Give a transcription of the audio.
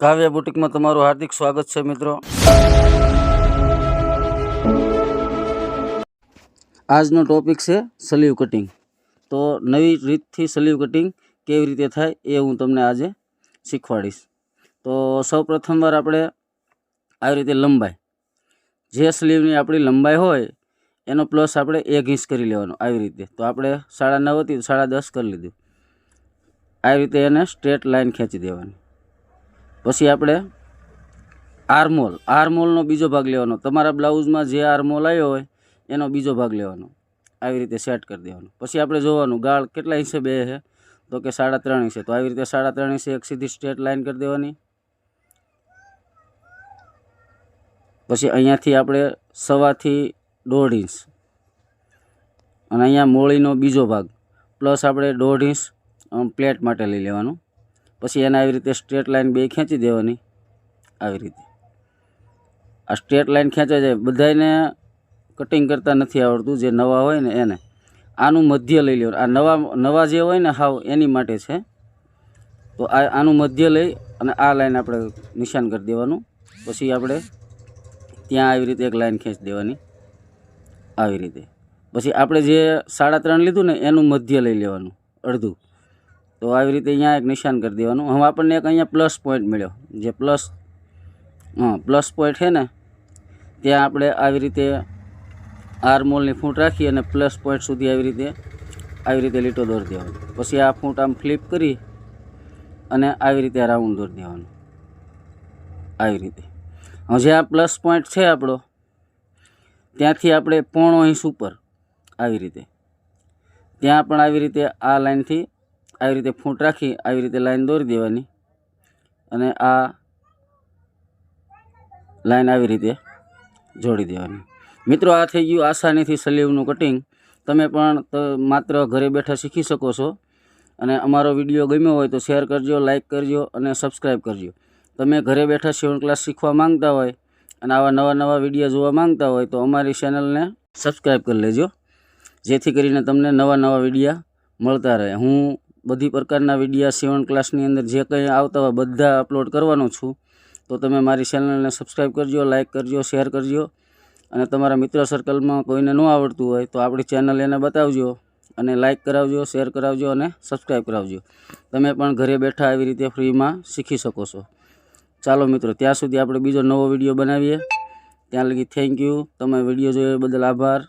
કાવ્ય બુટિકમાં તમારું હાર્દિક સ્વાગત છે, મિત્રો. આજનો ટોપિક છે સલીવ કટિંગ. તો નવી રીતથી સલીવ કટિંગ કેવી રીતે થાય એ હું તમને આજે શીખવાડીશ. તો સૌ પ્રથમવાર આપણે આવી રીતે લંબાઈ. જે સ્લીવની આપણી લંબાઈ હોય, એનો પ્લસ આપણે એક ઇંચ કરી લેવાનો આવી રીતે. તો આપણે સાડા નવ હતી સાડા દસ કરી લીધું. આવી રીતે એને સ્ટ્રેટ લાઈન ખેંચી દેવાની. પછી આપણે આર્મોલ. આર્મોલનો બીજો ભાગ લેવાનો. તમારા બ્લાઉઝમાં જે આર્મોલ આવ્યો હોય, એનો બીજો ભાગ લેવાનો. આવી રીતે સેટ કરી દેવાનો. પછી આપણે જોવાનું, ગાળ કેટલા ઇંચે બે છે? તો કે સાડા ત્રણ ઇંચે. તો આવી રીતે સાડા ત્રણ ઇંચે એક સીધી સ્ટ્રેટ લાઈન કરી દેવાની. પછી અહીંયાથી આપણે સવાથી દોઢ ઇંચ. અને અહીંયા મોળીનો બીજો ભાગ. પ્લસ આપણે દોઢ ઇંચ પ્લેટ માટે લઈ લેવાનું. પછી એને આવી રીતે સ્ટ્રેટ લાઇન બે ખેંચી દેવાની. આવી રીતે. આ સ્ટ્રેટ લાઈન ખેંચાઈ જાય બધાને કટિંગ કરતાં નથી આવડતું, જે નવા હોય ને એને. આનું મધ્ય લઈ લેવાનું. આ નવા નવા જે હોય ને હાવ એની માટે છે. તો આ આનું મધ્ય લઈ અને આ લાઈન આપણે નિશાન કરી દેવાનું. પછી આપણે ત્યાં આવી રીતે એક લાઈન ખેંચી દેવાની. આવી રીતે. પછી આપણે જે સાડા ત્રણ લીધું ને એનું મધ્ય લઈ લેવાનું. અડધું. તો આવી રીતે અહીંયા એક નિશાન કરી દેવાનું. હવે આપણને એક અહીંયા પ્લસ પોઈન્ટ મળ્યો. જે પ્લસ હા પ્લસ પોઈન્ટ છે ને, ત્યાં આપણે આવી રીતે આરમોલની ફૂંટ રાખી અને પ્લસ પોઈન્ટ સુધી આવી રીતે આવી રીતે લીટો દોરી દેવાનો. પછી આ ફૂંટ આમ ફ્લિપ કરી અને આવી રીતે રાઉન્ડ દોરી દેવાનું. આવી રીતે. હવે જે આ પ્લસ પોઈન્ટ છે આપણો, ત્યાંથી આપણે પોણો ઇંચ ઉપર આવી રીતે. ત્યાં પણ આવી રીતે આ લાઈનથી આવી રીતે ફૂંટ રાખી આવી રીતે લાઈન દોરી દેવાની અને આ લાઈન આવી રીતે જોડી દેવાની. મિત્રો, આ થઈ ગયું આસાનીથી સલીવનું કટિંગ. તમે પણ માત્ર ઘરે બેઠા શીખી શકો છો અને અમારો વીડિયો ગમ્યો હોય તો શેર કરજો લાઇક કરજો અને સબસ્ક્રાઈબ કરજો. તમે ઘરે બેઠા સિવણ ક્લાસ શીખવા માંગતા હોય અને આવા નવા નવા વીડિયો જોવા માંગતા હોય તો અમારી ચેનલને સબસ્ક્રાઈબ કરી લેજો. જેથી કરીને તમને નવા નવા વિડીયા મળતા રહે. હું બધી પ્રકારના વિડીયા સેવન ક્લાસની અંદર જે કંઈ આવતા હોય બધા અપલોડ કરવાનો છું. તો તમે મારી ચેનલને સબસ્ક્રાઈબ કરજો લાઇક કરજો શેર કરજો. અને તમારા મિત્ર સર્કલમાં કોઈને ન આવડતું હોય તો આપણી ચેનલ એને બતાવજો અને લાઇક કરાવજો શેર કરાવજો અને સબસ્ક્રાઈબ કરાવજો. તમે પણ ઘરે બેઠા આવી રીતે ફ્રીમાં શીખી શકો છો. ચાલો મિત્રો, ત્યાં સુધી આપણે બીજો નવો વીડિયો બનાવીએ. ત્યાં લગી થેન્ક યુ તમે વીડિયો જોયો બદલ આભાર.